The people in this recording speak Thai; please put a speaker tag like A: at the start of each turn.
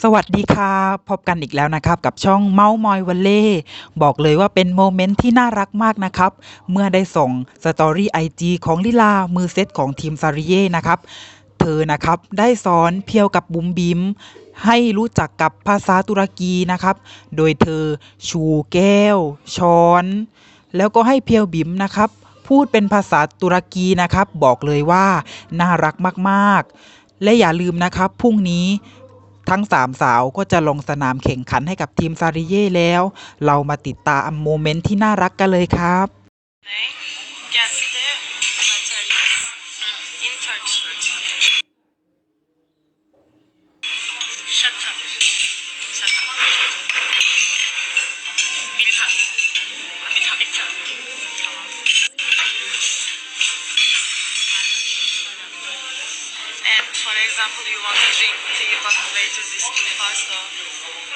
A: สวัสดีค่ะ พบกันอีกแล้วนะครับ กับช่องเมาส์มอยวันเล่บอกเลยว่าเป็นโมเมนต์ที่น่ารักมากนะครับ เมื่อได้ส่งสตอรี่ไอจีของลิลา มือเซตของทีมซาริเย่นะครับ เธอนะครับ ได้สอนเพียวกับบุมบิมให้รู้จักกับภาษาตุรกีนะครับ โดยเธอชูแก้ว ช้อน แล้วก็ให้เพียวบิมนะครับ พูดเป็นภาษาตุรกีนะครับ บอกเลยว่าน่ารักมาก ๆ และอย่าลืมนะครับพรุ่งนี้ ทั้งสามสาวก็จะลงสนามแข่งขันให้กับทีมซาริเย่แล้ว เรามาติดตามโมเมนต์ที่น่ารักกันเลยครับ
B: Yes, sir. Mm. In touch. For example, you want to drink tea, but later this too fast, so